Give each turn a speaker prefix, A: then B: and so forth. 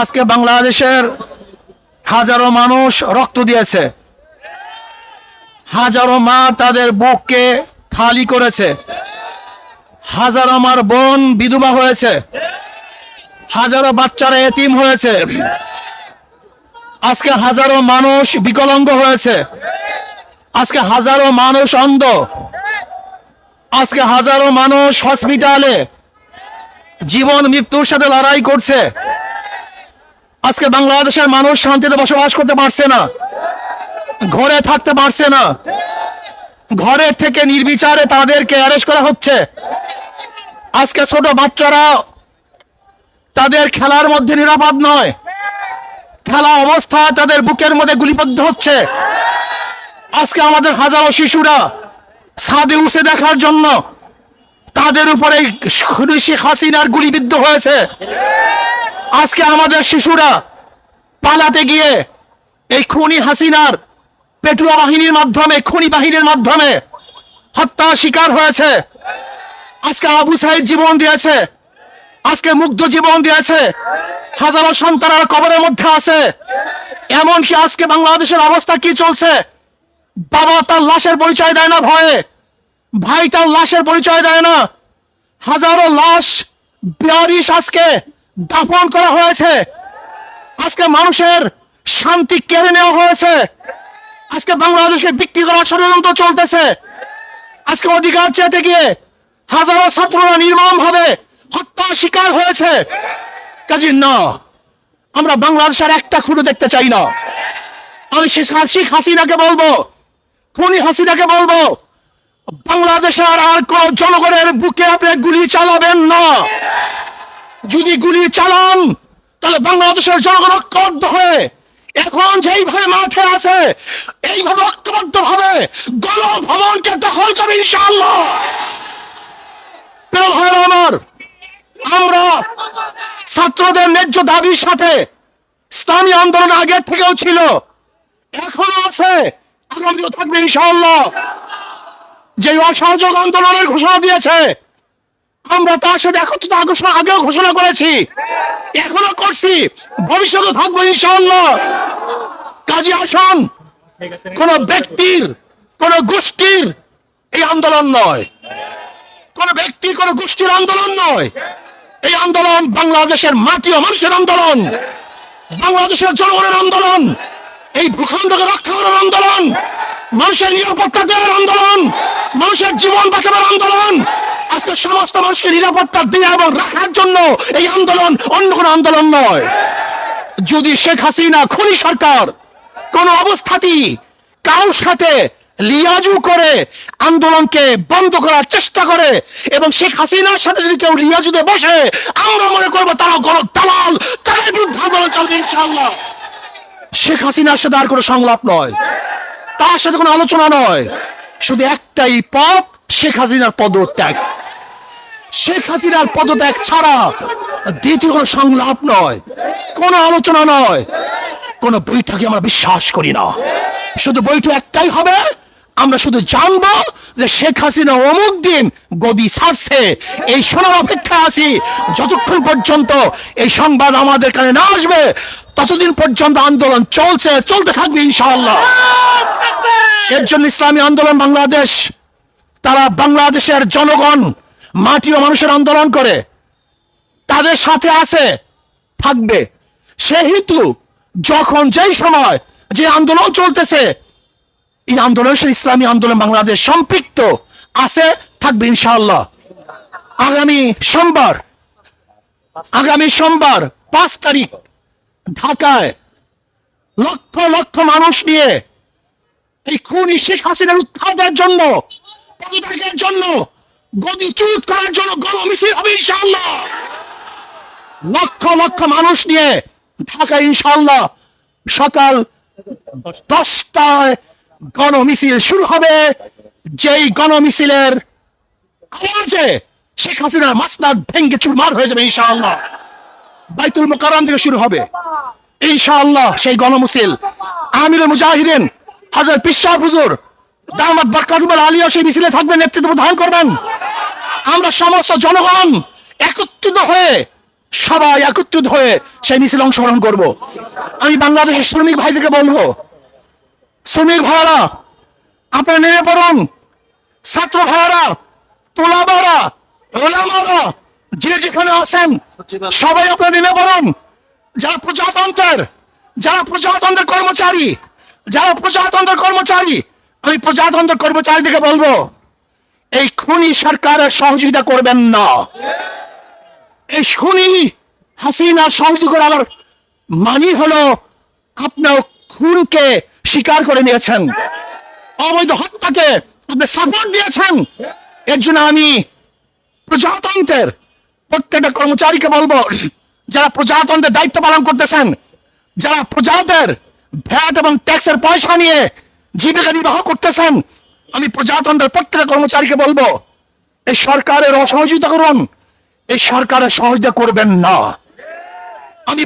A: আজকে বাংলাদেশের হাজারো মানুষ রক্ত দিয়েছে। হাজারো মা তাদের বুককে খালি করেছে। হাজারো আমার বোন বিধবা হয়েছে। হাজারো বাচ্চারা এতিম হয়েছে। আজকে হাজারো মানুষ বিকলাঙ্গ হয়েছে। আজকে হাজারো মানুষ অন্ধ। আজকে হাজারো মানুষ হসপিটালে জীবন মৃত্যুর সাথে লড়াই করছে। আজকে বাংলাদেশের মানুষ শান্তিতে বসবাস করতে পারছে না ঘরে থাকতে পারছে না ঘরের থেকে নির্বিচারে তাদেরকে অ্যারেস্ট করা হচ্ছে আজকে ছোট বাচ্চারা তাদের খেলার মধ্যে নিরাপদ নয় খেলা অবস্থা তাদের বুকের মধ্যে গুলিবদ্ধ হচ্ছে আজকে আমাদের হাজারো শিশুরা ছাদে উঠে দেখার জন্য তাদের উপরে শেখ হাসিনার গুলিবিদ্ধ হয়েছে আজকে আমাদের শিশুরা পালাতে গিয়ে এই খুনি হাসিনার পেটুয়া বাহিনীর মাধ্যমে, খুনি বাহিনীর মাধ্যমে হত্যা শিকার হয়েছে। আজকে আবু সাইদ জীবন দিয়েছে। আজকে মুগ্ধ জীবন দিয়েছে। হাজারো সন্তানরা কবরের মধ্যে আছে। এমনকি আজকে বাংলাদেশের অবস্থা কি চলছে? বাবা তার লাশের পরিচয় দেয় না ভয়ে। ভাই তার লাশের পরিচয় দেয় না। হাজারো লাশ বিয়ারিশ আজকে দাফন করা হয়েছে। আজকে মানুষের শান্তি কেড়ে নেওয়া হয়েছে। আজকে বাংলাদেশকে বিক্রি করার ষড়যন্ত্র চলতেছে। আজকে অধিকার চেতে গিয়ে হাজারো ছাত্ররা নির্মম ভাবে হত্যা শিকার হয়েছে। কাজী, না, আমরা বাংলাদেশের একটা খুঁড়ো দেখতে চাই না। আমি শেখ হাসিনাকে বলব, খুনি হাসিনাকে বলব বাংলাদেশের আর কোন জনগণের বুকে আপনি গুলি চালাবেন না। যদি গুলি চালান, তাহলে বাংলাদেশের জনগণ ঐক্যবদ্ধ হয়ে এখন যেইভাবে মাঠে আছে, এইভাবে ঐক্যবদ্ধ ভাবে গণভবনকে দখল করবে ইনশাআল্লাহ। আমার, আমরা ছাত্রদের ন্যায্য দাবির সাথে ইসলামী আন্দোলন আগের থেকেও ছিল, এখনও আছে, আগামীও থাকবে ইনশাআল্লাহ। যে অসহযোগ আন্দোলনের ঘোষণা দিয়েছে আমরা তার সাথে একত্রিত আগেও ঘোষণা করেছি। এখনও করছি। ভবিষ্যতে থাকব ইনশাআল্লাহ। কাজী আসন কোন ব্যক্তির, কোন গোষ্ঠীর এই আন্দোলন নয়। কোন ব্যক্তি, কোন গোষ্ঠীর আন্দোলন নয়। এই আন্দোলন বাংলাদেশের মাটি ও মানুষের আন্দোলন, বাংলাদেশের জনগণের আন্দোলন, এই ভূখণ্ডকে রক্ষা করার আন্দোলন, মানুষের নিরাপত্তা দেওয়ার আন্দোলন, মানুষের জীবন বাঁচানোর আন্দোলন আজকে সমস্ত মানুষকে নিরাপত্তা দেওয়া এবং রাখার জন্য এই আন্দোলন অন্য কোনো আন্দোলন নয়। যদি শেখ হাসিনা, খুনি সরকার কোন অবস্থাতেই কারোর সাথে লিয়াজু করে আন্দোলনকে বন্ধ করার চেষ্টা করে এবং শেখ হাসিনার সাথে যদি কেউ লিয়াজুতে বসে, আমরা মনে করব তারা গণ দালাল তাদের বিরুদ্ধে আন্দোলন চলবে ইনশাআল্লাহ। শেখ হাসিনার সাথে আর কোনো সংলাপ নয়। তার সাথে কোনো আলোচনা নয়। শুধু একটাই পথ, শেখ হাসিনার পদত্যাগ। শেখ হাসিনার পদত্যাগ ছাড়া দ্বিতীয় সংলাপ নয়, কোনো আলোচনা নয়, কোনো বৈঠকে আমরা বিশ্বাস করি না। শুধু বৈঠক একটাই হবে, আমরা শুধু জানব যে শেখ হাসিনা অমুক দিন গদি ছাড়ছে এই শোনার অপেক্ষা আছি, যতক্ষণ পর্যন্ত এই সংবাদ আমাদের কানে না আসবে, ততদিন পর্যন্ত আন্দোলন চলছে, চলতে থাকবে ইনশাআল্লাহ। এর জন্য ইসলামী আন্দোলন বাংলাদেশ, তারা বাংলাদেশের জনগণ মাটি ও মানুষের আন্দোলন করে। তাদের সাথে আছে, থাকবে। সেহেতু যখন যেই সময় যে আন্দোলন চলতেছে, এই আন্দোলনের সাথে ইসলামী আন্দোলন বাংলাদেশ সম্পৃক্ত, আছে, থাকবে ইনশাআল্লাহ। আগামী সোমবার আগামী সোমবার, পাঁচ তারিখ, ঢাকায় লক্ষ লক্ষ মানুষ নিয়ে এই খুনি শেখ হাসিনার উত্থানের জন্য, পদত্যাগের জন্য গদি চুট করার জন্য গণমিছিল হবে ইনশাআল্লাহ। লক্ষ লক্ষ মানুষ নিয়ে ঢাকা ইনশাআল্লাহ সকাল দশটায় গণমিছিল শুরু হবে। যেই গণমিছিলের শেখ হাসিনার মাসনাদ ভেঙ্গে চুরমার হয়ে যাবে ইনশাআল্লাহ। বাইতুল মোকাররম থেকে শুরু হবে। ইনশাআল্লাহ সেই গণমিছিল। আমিরুল মুজাহিদিন হাজার পিসার হুজুর, দামাত বরকাতুল আলিয়া সেই মিছিলে থাকবেন, নেতৃত্ব প্রদান করবেন। আমরা সমস্ত জনগণ একত্রিত হয়ে, সবাই একত্রিত হয়ে সেই মিছিল অংশগ্রহণ করব। আমি বাংলাদেশের শ্রমিক ভাইদেরকে বলব, শ্রমিক ভাইয়ারা, আপনারা নেমে পড়ুন। ছাত্র ভাইয়ারা, তোলাবারা, ওলামারা, যে যেখানে আছেন, সবাই আপনারা নেমে পড়ুন। যারা প্রজাতন্ত্রের যারা প্রজাতন্ত্রের কর্মচারী, যারা প্রজাতন্ত্রের কর্মচারী, আমি প্রজাতন্ত্রের কর্মচারীদেরকে বলব এই খুনি সরকারের সহযোগিতা করবেন না। এই খুনি হাসিনা সহযোগিতা করার মানি হলো আপনার খুনকে স্বীকার করে নিয়েছেন। অবৈধ হত্যাকে আপনি সাপোর্ট দিয়েছেন। এর জন্য আমি প্রজাতন্ত্রের প্রত্যেকটা কর্মচারীকে বলব, যারা প্রজাতন্ত্রের দায়িত্ব পালন করতেছেন, যারা প্রজাদের ভ্যাট এবং ট্যাক্সের পয়সা নিয়ে জীবিকা নির্বাহ করতেছেন আমি প্রজাতন্ত্রের প্রত্যেক কর্মচারীকে বলব, এই সরকারের অসহযোগিতা করুন, এই সরকারের সহযোগিতা করবেন না। আমি